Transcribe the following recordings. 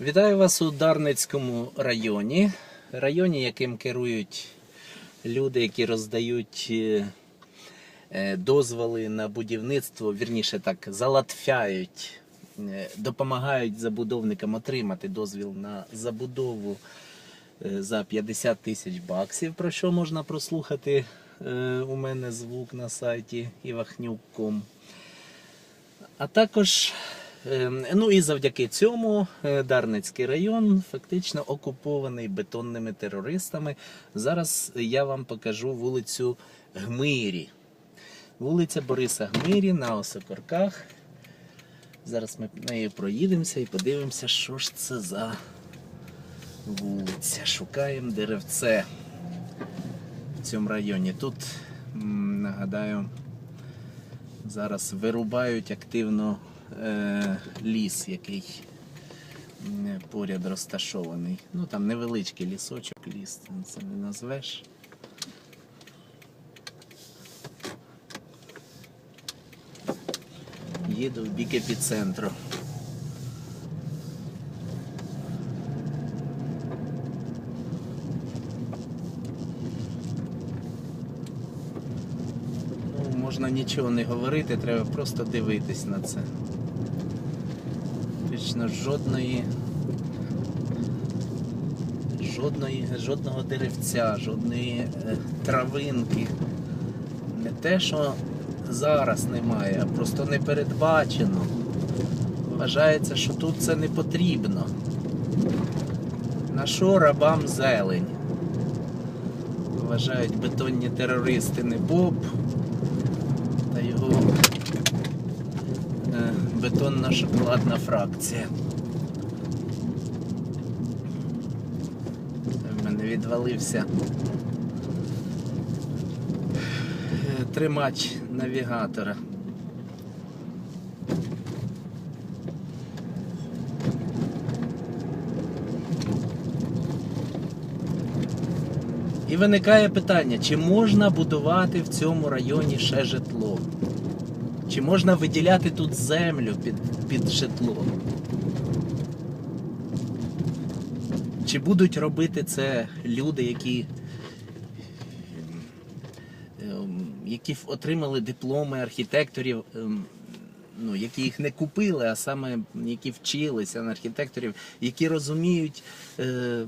Вітаю вас у Дарницькому районі, районі, яким керують люди, які роздають е, е, дозволи на будівництво, вірніше так, залатфяють, е, допомагають забудовникам отримати дозвіл на забудову за 50 тисяч баксів, про що можна прослухати у мене звук на сайті ivachnyuk.com. А також, ну і завдяки цьому е, Дарницький район фактично окупований бетонними терористами. Зараз я вам покажу вулицю Гмирі. Вулиця Бориса Гмирі на Осокорках. Зараз ми нею проїдемося і подивимося, що ж це за вулиця. Шукаємо деревце в цьому районі. Тут, нагадаю, Зараз вирубають активно е, ліс, який поряд розташований. Ну там невеличкий лісочок, ліс, це не назвеш. Їду в бік епіцентру. Ну, можна нічого не говорити, треба просто дивитись на це. Фактично жодної. Жодної, жодного деревця, жодної е, травинки. Не те, що зараз немає, а просто не передбачено. Вважається, що тут це не потрібно. На що рабам зелень? Вважають бетонні терористи не Боб, бетонна шоколадна фракція. В мене відвалився е, тримач навігатора. І виникає питання, чи можна будувати в цьому районі ще житло? Чи можна виділяти тут землю під, під житло? Чи будуть робити це люди, які, ем, які отримали дипломи архітекторів, ем, ну, які їх не купили, а саме які вчилися на архітекторів, які розуміють, е,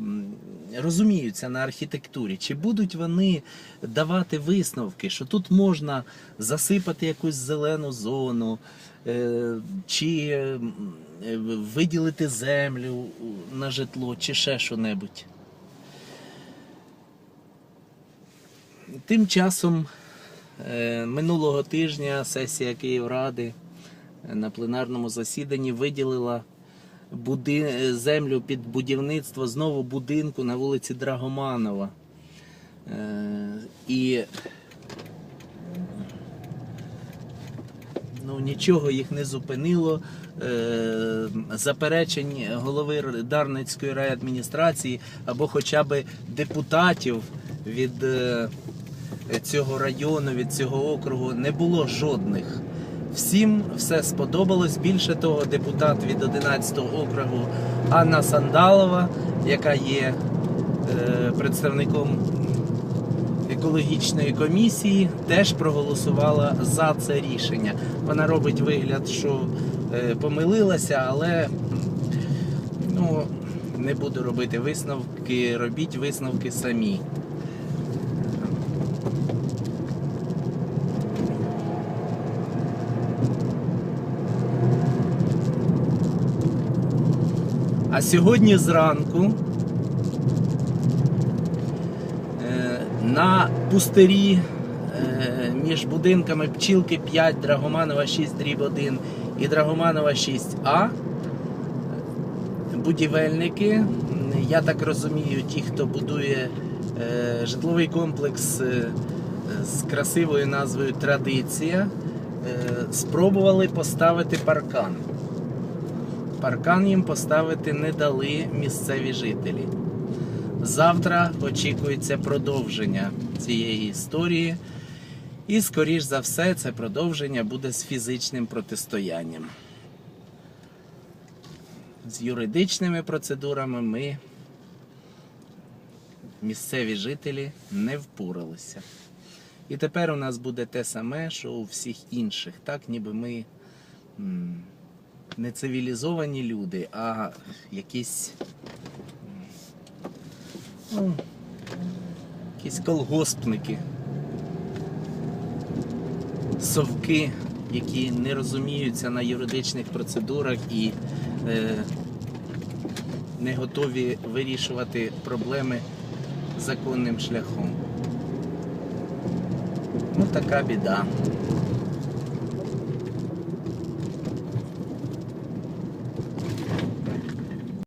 розуміються на архітектурі. Чи будуть вони давати висновки, що тут можна засипати якусь зелену зону, е, чи е, виділити землю на житло, чи ще що-небудь? Тим часом е, минулого тижня сесія Київради на пленарному засіданні виділила буди... землю під будівництво знову будинку на вулиці Драгоманова. Е, І ну, нічого їх не зупинило. Е, Заперечень голови Дарницької райадміністрації або хоча б депутатів від е, цього району, від цього округу не було жодних. Всім все сподобалось. Більше того, депутат від 11 округу Анна Сандалова, яка є е, представником екологічної комісії, теж проголосувала за це рішення. Вона робить вигляд, що е, помилилася, але ну, не буду робити висновки, робіть висновки самі. А сьогодні зранку е, на пустирі е, між будинками Пчілки 5, Драгоманова 6 дріб 1 і Драгоманова 6А будівельники, я так розумію, ті, хто будує е, житловий комплекс з красивою назвою Традиція, спробували поставити паркан. Паркан їм поставити не дали місцеві жителі. Завтра очікується продовження цієї історії, і, скоріш за все, це продовження буде з фізичним протистоянням. з юридичними процедурами ми, місцеві жителі, не впоралися. І тепер у нас буде те саме, що у всіх інших, так ніби ми не цивілізовані люди, а якісь, ну, якісь колгоспники, совки, які не розуміються на юридичних процедурах і е, не готові вирішувати проблеми законним шляхом. Ну, така біда.